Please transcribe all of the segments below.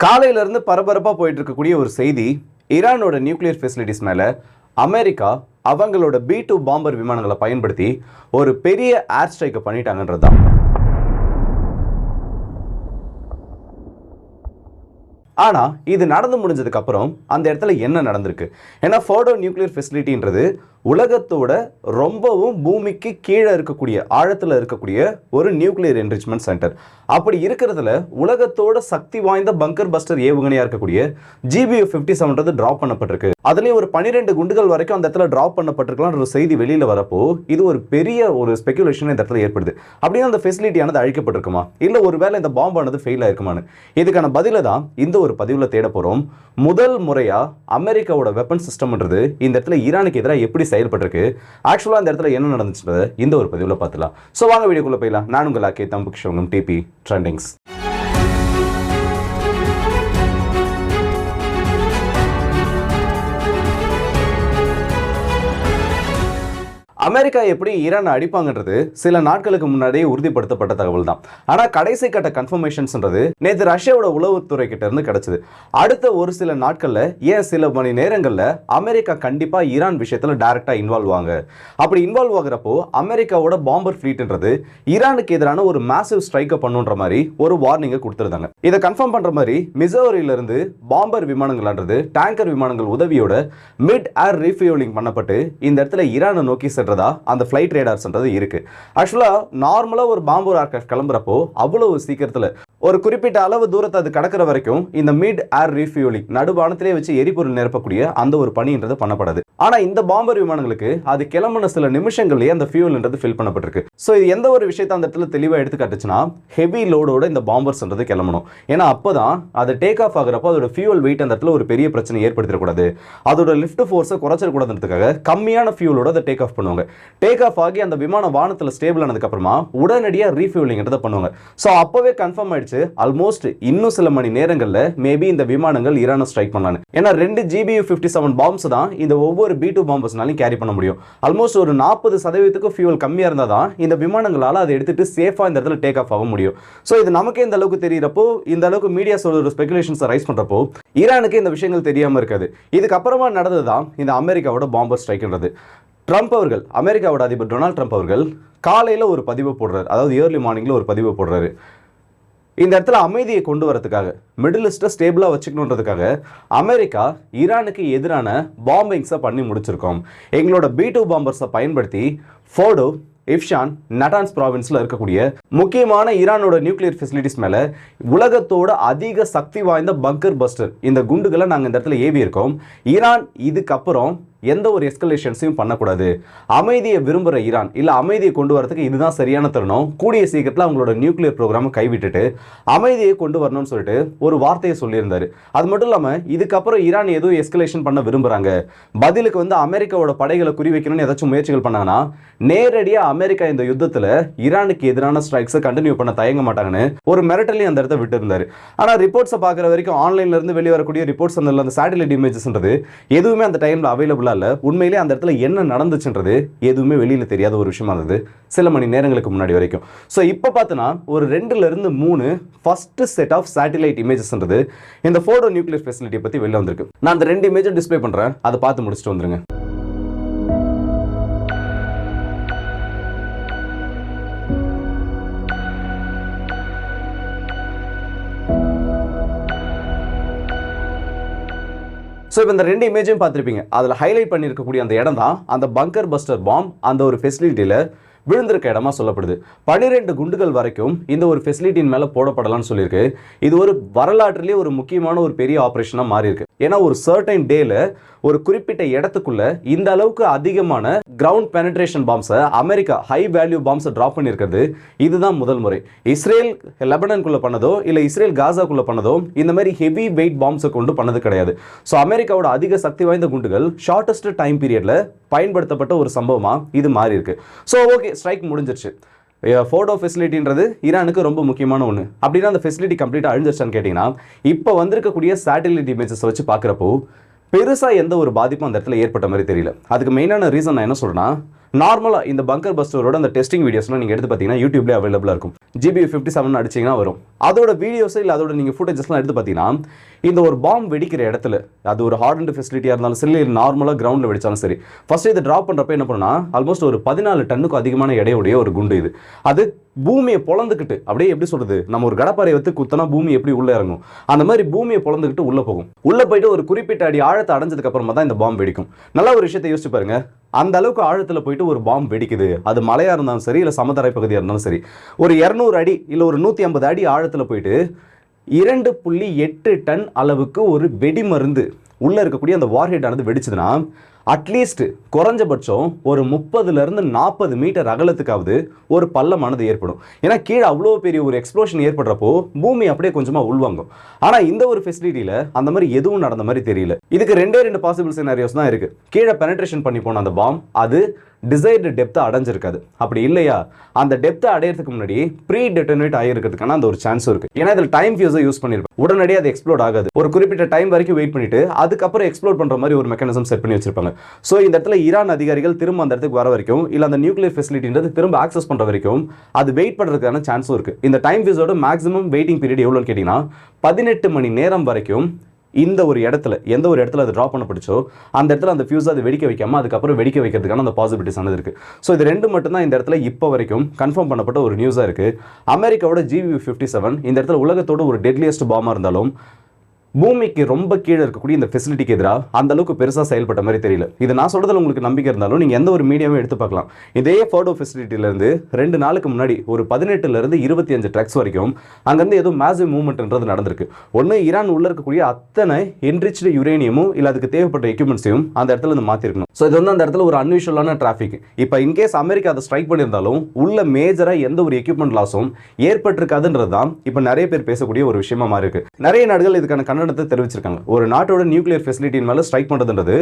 காலையில இருந்து பரபரப்பா போயிட்டு இருக்கக்கூடிய ஒரு செய்தி ஈரானோட நியூக்ளியர் ஃபெசிலிட்டிஸ் மேலே அமெரிக்கா அவங்களோட பி டூ பாம்பர் விமானங்களை பயன்படுத்தி ஒரு பெரிய ஏர் ஸ்ட்ரைக்கை பண்ணிட்டாங்கன்றது தான் ஆனா இது நடந்து முடிஞ்சதுக்கு அப்புறம் அந்த இடத்துல என்ன நடந்திருக்கு? ஏன்னா ஃபோடோ நியூக்ளியர் ஃபெசிலிட்டின்றது உலகத்தோட ரொம்பவும் பூமிக்கு கீழே இருக்கக்கூடிய ஆழத்தில் இருக்கக்கூடிய ஒரு நியூக்ளியர் என்ரிச்மெண்ட் சென்டர். அப்படி இருக்கிறதுல உலகத்தோட சக்தி வாய்ந்த பங்கர் பஸ்டர் ஏவுகணையாக இருக்கக்கூடிய ஜிபியூ ஃபிஃப்டி செவன்றது ட்ராப் பண்ணப்பட்டிருக்கு. அதுலயும் ஒரு பன்னிரெண்டு குண்டுகள் வரைக்கும் அந்த இடத்துல ட்ராப் பண்ணப்பட்டிருக்கலாம் ஒரு செய்தி வெளியில் வரப்போ இது ஒரு பெரிய ஒரு ஸ்பெகுலேஷன் இந்த இடத்துல ஏற்படுது. அப்படின்னா அந்த ஃபெசிலிட்டியானது அழிக்கப்பட்டிருக்குமா? இல்லை ஒருவேளை இந்த பாம்பானது ஃபெயில் ஆயிருக்குமான்னு? இதுக்கான பதில தான் இந்த ஒரு பதிவில் தேட போகிறோம் முதல் முறையாக அமெரிக்காவோட வெப்பன் சிஸ்டம்ன்றது இந்த இடத்துல ஈரானுக்கு எதிராக எப்படி செயல்பட்டிருக்கு. ஆக்சுவலா அந்த இடத்துல என்ன நடந்துச்சுன்றதை இந்த ஒரு பதிவில் பார்த்துலாம் ஸோ வாங்க வீடியோக்குள்ளே போயிடலாம். நான் உங்கள் அக்கே தம்புக் சிவங்கம் டிபி ட்ரெண்டிங்ஸ் அமெரிக்கா எப்படி ஈரானை அடிப்பாங்கன்றது சில நாட்களுக்கு முன்னாடியே உறுதிப்படுத்தப்பட்ட தகவல் தான் ஆனால் கடைசி கட்ட கன்ஃபர்மேஷன்ஸ்ன்றது நேற்று ரஷ்யாவோட உளவுத்துறை கிட்ட இருந்து கிடைச்சது. அடுத்த ஒரு சில நாட்கள்ல ஏன் சில மணி நேரங்களில் அமெரிக்கா கண்டிப்பா ஈரான் விஷயத்துல டைரெக்டாக இன்வால்வ் ஆங்க அப்படி இன்வால்வ் ஆகுறப்போ அமெரிக்காவோட பாம்பர் ஃபிளீட்ன்றது ஈரானுக்கு எதிரான ஒரு மேசிவ் ஸ்ட்ரைக்கை பண்ணுன்ற மாதிரி ஒரு வார்னிங்கை கொடுத்துருந்தாங்க. இதை கன்ஃபார்ம் பண்ற மாதிரி மிசோரியிலிருந்து பாம்பர் விமானங்கள்ன்றது டேங்கர் விமானங்கள் உதவியோட மிட் ஏர் ரீஃபியூலிங் பண்ணப்பட்டு இந்த இடத்துல ஈரானை நோக்கி பண்ணுறதா அந்த ஃப்ளைட் ரேடார்ஸ்ன்றது இருக்கு. ஆக்சுவலா நார்மலாக ஒரு பாம்பு ஏர்கிராஃப்ட் கிளம்புறப்போ அவ்வளவு சீக்கிரத்தில் ஒரு குறிப்பிட்ட அளவு தூரத்தை அது கடக்கிற வரைக்கும் இந்த மிட் ஏர் ரீஃபியூலிங் நடுவானத்திலே வச்சு எரிபொருள் நிரப்பக்கூடிய அந்த ஒரு பணின்றது பண்ணப்படாது. ஆனால் இந்த பாம்பர் விமானங்களுக்கு அது கிளம்புன சில நிமிஷங்கள்லேயே அந்த ஃபியூல்ன்றது ஃபில் பண்ணப்பட்டிருக்கு. ஸோ இது எந்த ஒரு விஷயத்தை அந்த இடத்துல தெளிவாக எடுத்து காட்டுச்சுன்னா ஹெவி லோடோட இந்த பாம்பர்ஸ்ன்றது கிளம்பணும். ஏன்னா அப்போ தான் அது டேக் ஆஃப் ஆகுறப்போ அதோட ஃபியூல் வெயிட் அந்த இடத்துல ஒரு பெரிய பிரச்சனை ஏற்படுத்திடக்கூடாது. அதோட லிஃப்ட் ஃபோர்ஸை குறைச்சிடக்கூடாதுன்றதுக்காக கம்மியான ஃபியூலோட அதை டேக் ஆஃப் பண்ணுவாங்க. டேக் ஆஃப் ஆகி அந்த விமானம் வானத்தில் ஸ்டேபிள் ஆனதுக்கப்புறமா உடனடியாக ரீஃபியூலிங்கிறத பண்ணுவாங்க. ஸோ அப்போவே கன்ஃபார்ம் ஆயிடுச்சு. ஆல்மோஸ்ட் இன்னும் சில மணி நேரங்களில் மேபி இந்த விமானங்கள் ஈரானை ஸ்ட்ரைக் பண்ணலான்னு ஏன்னா ரெண்டு ஜிபியு ஃபிஃப்டி செவன் பாம்ஸ் தான் இந்த ஒவ்வொரு பி டூ பாம்பஸ்னாலையும் கேரி பண்ண முடியும். ஆல்மோஸ்ட் ஒரு நாற்பது சதவீதத்துக்கு ஃபியூல் கம்மியாக இருந்தால் தான் இந்த விமானங்களால் அதை எடுத்துட்டு சேஃபாக இந்த இடத்துல டேக் ஆஃப் ஆக முடியும். ஸோ இது நமக்கே இந்த அளவுக்கு தெரியிறப்போ இந்த அளவுக்கு மீடியா சொல்கிற ஸ்பெகுலேஷன்ஸை ரைஸ் பண்ணுறப்போ ஈரானுக்கு இந்த விஷயங்கள் தெரியாமல் இருக்காது. இதுக்கப்புறமா நடந்தது தான் இந்த அமெரிக்காவோட பாம்பர் ஸ்ட்ரைக்ன்றது ட்ரம்ப் அவர்கள் அமெரிக்காவோட அதிபர் டொனால்ட் ட்ரம்ப் அவர்கள் காலையில் ஒரு பதிவு போடுறாரு. அதாவது ஏர்லி மார்னிங்கில் ஒரு பதிவு போடுறாரு. இந்த இடத்துல அமைதியை கொண்டு வரதுக்காக மிடில் ஈஸ்ட்டை ஸ்டேபிளாக வச்சுக்கணுன்றதுக்காக அமெரிக்கா ஈரானுக்கு எதிரான பாம்பிங்ஸை பண்ணி முடிச்சிருக்கோம். எங்களோட பி டூ பாம்பர்ஸை பயன்படுத்தி ஃபோடோ இஃப்ஷான் நட்டான்ஸ் ப்ராவின்ஸில் இருக்கக்கூடிய முக்கியமான ஈரானோட நியூக்ளியர் ஃபெசிலிட்டிஸ் மேலே உலகத்தோட அதிக சக்தி வாய்ந்த பங்கர் பஸ்டர் இந்த குண்டுகளை நாங்கள் இந்த இடத்துல ஏவி இருக்கோம் ஈரான் இதுக்கப்புறம் எந்த ஒரு எஸ்கலேஷன்ஸையும் பண்ணக்கூடாது. அமைதியை விரும்புகிற ஈரான் இல்லை அமைதியை கொண்டு வரதுக்கு இதுதான் சரியான தருணம் கூடிய சீக்கிரத்தில் அவங்களோட நியூக்ளியர் ப்ரோக்ராமை கைவிட்டுட்டு அமைதியை கொண்டு வரணும்னு சொல்லிட்டு ஒரு வார்த்தையை சொல்லியிருந்தார். அது மட்டும் இல்லாமல் இதுக்கப்புறம் ஈரான் எதுவும் எஸ்கலேஷன் பண்ண விரும்புகிறாங்க பதிலுக்கு வந்து அமெரிக்காவோட படைகளை குறிவைக்கணும்னு ஏதாச்சும் முயற்சிகள் பண்ணாங்கன்னா நேரடியாக அமெரிக்கா இந்த யுத்தத்தில் ஈரானுக்கு எதிரான ஸ்ட்ரைக்ஸை கண்டினியூ பண்ண தயங்க மாட்டாங்கன்னு ஒரு மிரட்டலையும் அந்த இடத்த விட்டு இருந்தார் ஆனால் ரிப்போர்ட்ஸை பார்க்குற வரைக்கும் ஆன்லைன்லேருந்து வெளியே வரக்கூடிய ரிப்போர்ட்ஸ் அந்த சேட்டலைட் இமேஜஸ்ன்றது எதுவுமே அந்த டைமில் அவைலபிளாக இல்லை உண்மையிலே அந்த இடத்துல என்ன நடந்துச்சுன்றது எதுவுமே வெளியில் தெரியாத ஒரு விஷயமா இருந்தது. சில மணி நேரங்களுக்கு முன்னாடி வரைக்கும். ஸோ இப்போ பார்த்தோன்னா ஒரு ரெண்டுல இருந்து மூணு ஃபர்ஸ்ட் செட் ஆஃப் சேட்டலைட் இமேஜஸ்ன்றது இந்த ஃபோட்டோ நியூக்ளியர் ஃபெசிலிட்டியை பற்றி வெளில வந்திருக்கு. நான் அந்த ரெண்டு இமேஜும் டிஸ்ப்ளே பண்ணுறேன் அதை பார்த்து முடிச்சுட்டு வந்துருங்க. ஸோ இப்போ இந்த ரெண்டு இமேஜையும் பார்த்துருப்பீங்க. அதில் ஹைலைட் பண்ணியிருக்கக்கூடிய அந்த இடம் தான் அந்த பங்கர் பஸ்டர் பாம் அந்த ஒரு ஃபெசிலிட்டியில் விழுந்திருக்க இடமா சொல்லப்படுது. பன்னிரெண்டு குண்டுகள் வரைக்கும் இந்த ஒரு ஃபெசிலிட்டியின் மேலே போடப்படலாம்னு சொல்லியிருக்கு. இது ஒரு வரலாற்றுலேயே ஒரு முக்கியமான ஒரு பெரிய ஆப்ரேஷனாக மாறி இருக்கு ஏன்னா ஒரு சர்டைன் டேல ஒரு குறிப்பிட்ட இடத்துக்குள்ள இந்த அளவுக்கு அதிகமான கிரவுண்ட் பெனட்ரேஷன் பாம்ஸை அமெரிக்கா ஹை வேல்யூ பாம்ஸை ட்ராப் பண்ணியிருக்கிறது. இதுதான் முதல் முறை. இஸ்ரேல் லெபனனுக்குள்ள பண்ணதோ இல்லை இஸ்ரேல் காசாக்குள்ள பண்ணதோ இந்த மாதிரி ஹெவி வெயிட் பாம்ஸை கொண்டு பண்ணது கிடையாது. ஸோ அமெரிக்காவோட அதிக சக்தி வாய்ந்த குண்டுகள் ஷார்ட்டஸ்ட் டைம் பீரியட்ல பயன்படுத்தப்பட்ட ஒரு சம்பவமா இது மாறி இருக்கு ஸோ ஓகே ஸ்ட்ரைக் முடிஞ்சிருச்சு. ஃபோட்டோ ஃபெசிலிட்டின்றது ஈரானுக்கு ரொம்ப முக்கியமான ஒன்று அப்படின்னா அந்த ஃபெசிலிட்டி கம்ப்ளீட்டாக அழிஞ்சிருச்சான்னு கேட்டிங்கன்னா இப்போ வந்திருக்கக்கூடிய சேட்டலைட் இமேஜஸ் வச்சு பார்க்குறப்போ பெருசாக எந்த ஒரு பாதிப்பும் அந்த இடத்துல ஏற்பட்ட மாதிரி தெரியல. அதுக்கு மெயினான ரீசன் நான் என்ன சொல்கிறேன்னா நார்மலாக இந்த பங்கர் பஸ்டரோட அந்த டெஸ்டிங் வீடியோஸ்லாம் நீங்கள் எடுத்து பார்த்தீங்கன்னா யூடியூப்லேயே அவைலபிளாக இருக்கும். ஜிபி ஃபிஃப்டி செவன் அடிச்சிங்கன்னா வரும். அதோட வீடியோஸ் இல்லை அதோட நீங்கள் ஃபுட்டேஜஸ்லாம் எடுத்து பார்த்தீங்கன்னா இந்த ஒரு பாம் வெடிக்கிற இடத்துல அது ஒரு ஹார்டன்ட் ஃபெசிலிட்டியாக இருந்தாலும் சரி இல்லை நார்மலாக கிரவுண்டில் வெடிச்சாலும் சரி ஃபஸ்ட்டு இதை ட்ராப் பண்ணுறப்ப என்ன பண்ணுன்னா ஆல்மோஸ்ட் ஒரு பதினாலு டன்னுக்கும் அதிகமான எடையுடைய ஒரு குண்டு இது. அது பூமியை பொழந்துக்கிட்டு அப்படியே எப்படி சொல்கிறது நம்ம ஒரு கடப்பாறை வைத்து குத்தனா பூமி எப்படி உள்ளே இறங்கும்? அந்த மாதிரி பூமியை பொழந்துக்கிட்டு உள்ளே போகும். உள்ளே போயிட்டு ஒரு குறிப்பிட்ட அடி ஆழத்தை அடைஞ்சதுக்கு அப்புறமா தான் இந்த பாம் வெடிக்கும். நல்ல ஒரு விஷயத்தை யோசிச்சு பாருங்க. அந்த அளவுக்கு ஆழத்தில் போயிட்டு ஒரு பாம்பு வெடிக்குது. அது மலையாக இருந்தாலும் சரி இல்லை சமதரை பகுதியாக இருந்தாலும் சரி. ஒரு இரநூறு அடி இல்லை ஒரு நூற்றி ஐம்பது அடி ஆழத்தில் போயிட்டு இரண்டு புள்ளி எட்டு டன் அளவுக்கு ஒரு வெடி மருந்து உள்ளே இருக்கக்கூடிய அந்த வார்ஹெட் ஆனது வெடிச்சதுன்னா அட்லீஸ்ட் குறைஞ்சபட்சம் ஒரு முப்பதுலேருந்து நாற்பது மீட்டர் அகலத்துக்காவது ஒரு பள்ளமானது ஏற்படும். ஏன்னா கீழே அவ்வளோ பெரிய ஒரு எக்ஸ்ப்ளோஷன் ஏற்படுறப்போ பூமி அப்படியே கொஞ்சமாக உள்வாங்கும். ஆனால் இந்த ஒரு ஃபெசிலிட்டியில் அந்த மாதிரி எதுவும் நடந்த மாதிரி தெரியல. இதுக்கு ரெண்டே ரெண்டு பாசிபிள் சினாரியோஸ் தான் இருக்குது கீழே பெனட்ரேஷன் பண்ணி போன அந்த பாம் அது டிசைர்டு டெப்த்தை அடைஞ்சிருக்காது. அப்படி இல்லையா? அந்த டெப்த்தை அடையிறதுக்கு முன்னாடி ப்ரீ டெட்டனேட் ஆகிருக்கிறதுக்கான அந்த ஒரு சான்ஸும் இருக்கு. ஏன்னா இதில் டைம் ஃபியூஸை யூஸ் பண்ணிருப்பேன். உடனடியாக அது எக்ஸ்ப்ளோட் ஆகாது. ஒரு குறிப்பிட்ட டைம் வரைக்கும் வெயிட் பண்ணிட்டு அதுக்கப்புறம் எக்ஸ்ப்ளோர் பண்ணுற மாதிரி ஒரு மெக்கானிசம் செட் பண்ணி வச்சிருப்பாங்க. ஸோ இந்த இடத்துல ஈரான் அதிகாரிகள் திரும்ப அந்த இடத்துக்கு வர வரைக்கும் இல்லை அந்த நியூக்ளியர் ஃபெசிலிட்டின்றது திரும்ப ஆக்சஸ் பண்ணுற வரைக்கும் அது வெயிட் பண்ணுறதுக்கான சான்ஸும் இருக்கு. இந்த டைம் ஃபியூஸோட மேக்ஸிமம் வெயிட்டிங் பீரியட் எவ்வளோன்னு கேட்டிங்கன்னா பதினெட்டு மணி நேரம் வரைக்கும் இந்த ஒரு இடத்துல எந்த ஒரு இடத்துல அது ட்ராப் பண்ணப்படுச்சோ அந்த இடத்துல அந்த ஃபியூஸ் அது வெடிக்க வைக்காமல் அதுக்கப்புறம் வெடிக்க வைக்கிறதுக்கான அந்த பாசிபிலிட்டிஸ் ஆனது இருக்கு. ஸோ இது ரெண்டு மட்டும்தான் இந்த இடத்துல இப்போ வரைக்கும் கன்ஃபார்ம் பண்ணப்பட்ட ஒரு நியூஸாக இருக்கு. அமெரிக்காவோட ஜிவி ஃபிஃப்டி செவன் இந்த இடத்துல உலகத்தோட ஒரு டெட்லியஸ்ட் பாமாக இருந்தாலும் பூமிக்கு ரொம்ப கீழே இருக்கக்கூடிய இந்த ஃபெசிலிட்டிக்கு எதிராக அந்த அளவுக்கு பெருசாக செயல்பட்ட மாதிரி தெரியல. இது நான் சொல்றதுல உங்களுக்கு நம்பிக்கை இருந்தாலும் நீங்கள் எந்த ஒரு மீடியாவும் எடுத்து பார்க்கலாம். இதே ஃபோட்டோ ஃபெசிலிட்டிலேருந்து ரெண்டு நாளுக்கு முன்னாடி ஒரு பதினெட்டுலேருந்து இருபத்தி அஞ்சு ட்ரக்ஸ் வரைக்கும் அங்கேருந்து ஏதோ மேசிவ் மூவ்மெண்ட்ன்றது நடந்திருக்கு. ஒன்று ஈரான் உள்ள இருக்கக்கூடிய அத்தனை என்ரிச்டு யுரேனியமும் இல்லை அதுக்கு தேவைப்பட்ட எக்யூப்மெண்ட்ஸையும் அந்த இடத்துல இருந்து மாற்றிருக்கணும் ஸோ இது வந்து அந்த இடத்துல ஒரு அன்யூஷுவலான டிராஃபிக் இப்போ இன்கேஸ் அமெரிக்கா அதை ஸ்ட்ரைக் பண்ணியிருந்தாலும் உள்ள மேஜராக எந்த ஒரு எக்யூப்மெண்ட் லாஸும் ஏற்பட்டிருக்காதுன்றது தான் இப்போ நிறைய பேர் பேசக்கூடிய ஒரு விஷயமா மாறி இருக்கு நிறைய நாடுகள் இதுக்கான கண்டனத்தை தெரிவிச்சிருக்காங்க. ஒரு நாட்டோட நியூக்ளியர் ஃபெசிலிட்டியின் மேலே ஸ்ட்ரைக் பண்ணுறதுன்றது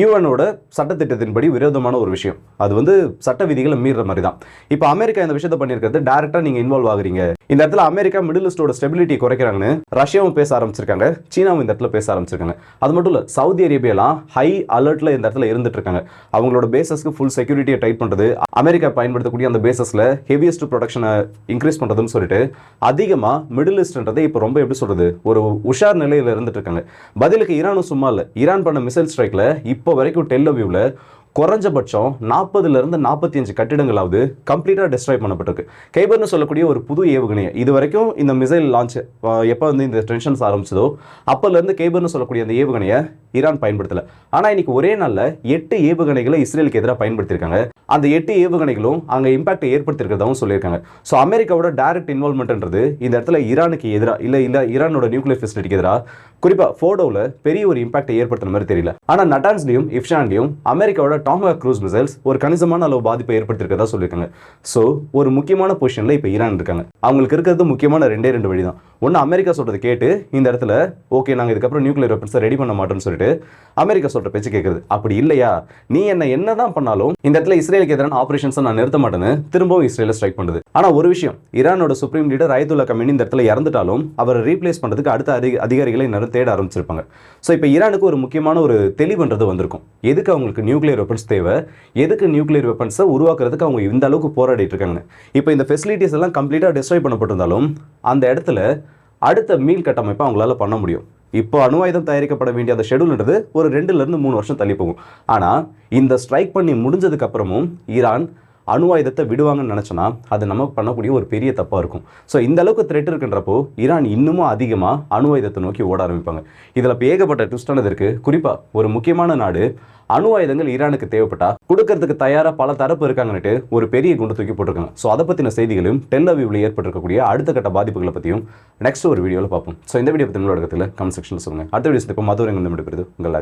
யூஎனோட சட்டத்திட்டத்தின்படி விரோதமான ஒரு விஷயம். அது வந்து சட்ட விதிகளை மீறுற மாதிரி தான் இப்போ அமெரிக்கா இந்த விஷயத்தை பண்ணியிருக்கிறது டேரெக்டாக நீங்கள் இன்வால்வ் ஆகுறீங்க. இந்த இடத்துல அமெரிக்கா மிடில் ஈஸ்டோட ஸ்டெபிலிட்டி குறைக்கிறாங்கன்னு ரஷ்யாவும் பேச ஆரம்பிச்சிருக்காங்க. சீனாவும் இந்த இடத்துல பேச ஆரம்பிச்சிருக்காங்க. அது மட்டும் இல்லை சவுதி அரேபியாலாம் ஹை அலர்ட்டில் இந்த இடத்துல இருந்துட்டு இருக்காங்க அவங்களோட பேசஸ்க்கு ஃபுல் செக்யூரிட்டியை டைட் பண்ணுறது அமெரிக்கா பயன்படுத்தக்கூடிய அந்த பேசஸில் ஹெவியஸ்ட் ப்ரொடக்ஷனை இன்க்ரீஸ் பண்ணுறதுன்னு சொல்லிட்டு அதிகமாக மிடில் ஈஸ்ட்ன்றதை இப்போ ரொம்ப எப்படி சொல்கிறது ஒரு உஷார் நிலை நிலையில் இருந்துட்டு இருக்காங்க பதிலுக்கு ஈரானும் சும்மா இல்லை ஈரான் பண்ண மிசைல் ஸ்ட்ரைக்கில் இப்போ வரைக்கும் டெல்லவியூவில் குறைஞ்சபட்சம் நாற்பதுலேருந்து நாற்பத்தி அஞ்சு கட்டிடங்களாவது கம்ப்ளீட்டாக டிஸ்ட்ராய் பண்ணப்பட்டிருக்கு. கைபர்னு சொல்லக்கூடிய ஒரு புது ஏவுகணையை இது வரைக்கும் இந்த மிசைல் லான்ச் எப்போ வந்து இந்த டென்ஷன்ஸ் ஆரம்பிச்சதோ அப்போலேருந்து கைபர்னு சொல்லக்கூடிய அந்த ஏவுகணையை ஈரான் பயன்படுத்தலை. ஆனால் இன்னைக்கு ஒரே நாளில் எட்டு ஏவுகணைகளை இஸ்ரேலுக்கு எதிராக பயன்படுத்தியிருக்காங்க. அந்த எட்டு ஏவுகணைகளும் அங்கே இம்பாக்ட் ஏற்படுத்தியிருக்கிறதாவும் சொல்லியிருக்காங்க. ஸோ அமெரிக்காவோட டைரக்ட் இன்வால்மெண்ட்ன்றது இந்த இடத்துல ஈரானுக்கு எதிராக இல்லை இல்லை ஈரானோட நியூக்ளியர் ஃபெசிலிட்டிக்கு எதிராக குறிப்பாக ஃபோடோவில் பெரிய ஒரு இம்பாக்டை ஏற்படுத்தின மாதிரி தெரியல. ஆனால் நட்டான்ஸ்லையும் இஃப்ஷான்லையும் அமெரிக்காவோட டாம்ஹாக் க்ரூஸ் மிசைல்ஸ் ஒரு கணிசமான அளவு பாதிப்பை ஏற்படுத்தியிருக்கிறதா சொல்லியிருக்காங்க. ஸோ ஒரு முக்கியமான பொசிஷனில் இப்போ ஈரான் இருக்காங்க. அவங்களுக்கு இருக்கிறது முக்கியமான ரெண்டே ரெண்டு வழி தான் ஒன்று அமெரிக்கா சொல்கிறத கேட்டு இந்த இடத்துல ஓகே நாங்கள் இதுக்கப்புறம் நியூக்ளியர் வெப்பன்ஸை ரெடி பண்ண மாட்டோம்னு சொல்லிட்டு அமெரிக்கா சொல்கிற பேச்சு கேட்குறது அப்படி இல்லையா? நீ என்ன என்ன தான் பண்ணாலும் இந்த இடத்துல இஸ்ரேலுக்கு எதிரான ஆப்ரேஷன்ஸை நான் நிறுத்த மாட்டேன்னு திரும்பவும் இஸ்ரேல ஸ்ட்ரைக் பண்ணுது. ஆனால் ஒரு விஷயம் ஈரானோட சுப்ரீம் லீடர் அயதுல்லா கமினி இந்த இடத்துல இறந்துட்டாலும் அவரை ரீப்ளேஸ் பண்ணுறதுக்கு அடுத்த அதிக அதிகாரிகளை நிறைய தேட ஆரம்பிச்சிருப்பாங்க. ஸோ இப்போ ஈரானுக்கு ஒரு முக்கியமான ஒரு தெளிவுன்றது வந்திருக்கும். எதுக்கு அவங்களுக்கு நியூக்ளியர் வெப்பன்ஸ் தேவை? எதுக்கு நியூக்ளியர் வெப்பன்ஸை உருவாக்குறதுக்கு அவங்க இந்த அளவுக்கு போராடிட்டு இருக்காங்க இப்போ இந்த ஃபெசிலிட்டிஸ் எல்லாம் கம்ப்ளீட்டாக டிஸ்ட்ராய் பண்ணப்பட்டிருந்தாலும் அந்த இடத்துல அடுத்த மீள் கட்டமைப்பை அவங்களால பண்ண முடியும். இப்போ அணு ஆயுதம் தயாரிக்கப்பட வேண்டிய அந்த ஷெடியூல்ன்றது ஒரு ரெண்டுல இருந்து மூணு வருஷம் தள்ளி போகும். ஆனால் இந்த ஸ்ட்ரைக் பண்ணி முடிஞ்சதுக்கு அப்புறமும் ஈரான் அணு ஆயுதத்தை விடுவாங்கன்னு நினச்சோன்னா அது நமக்கு பண்ணக்கூடிய ஒரு பெரிய தப்பாக இருக்கும். ஸோ இந்த அளவுக்கு த்ரெட் இருக்குன்றப்போ ஈரான் இன்னமும் அதிகமாக அணு ஆயுதத்தை நோக்கி ஓட ஆரம்பிப்பாங்க. இதில் இப்போ ஏகப்பட்ட ட்விஸ்டானது இருக்குது குறிப்பாக ஒரு முக்கியமான நாடு அணு ஆயுதங்கள் ஈரானுக்கு தேவைப்பட்டா கொடுக்கறதுக்கு தயாராக பல தரப்பு இருக்காங்கன்னுட்டு ஒரு பெரிய குண்டு தூக்கி போட்டிருக்காங்க. ஸோ அதை பற்றின செய்திகளும் டெல் அவிவில் ஏற்பட்டிருக்கக்கூடிய அடுத்த கட்ட பாதிப்புகளை பற்றியும் நெக்ஸ்ட் ஒரு வீடியோவில் பார்ப்போம். ஸோ இந்த வீடியோ பற்றி உங்களோட இடத்துல கமெண்ட் செக்ஷனில் சொல்லுங்கள் அடுத்த வீடியோ இப்போ மதுரை வந்து முடிப்பது உங்கள்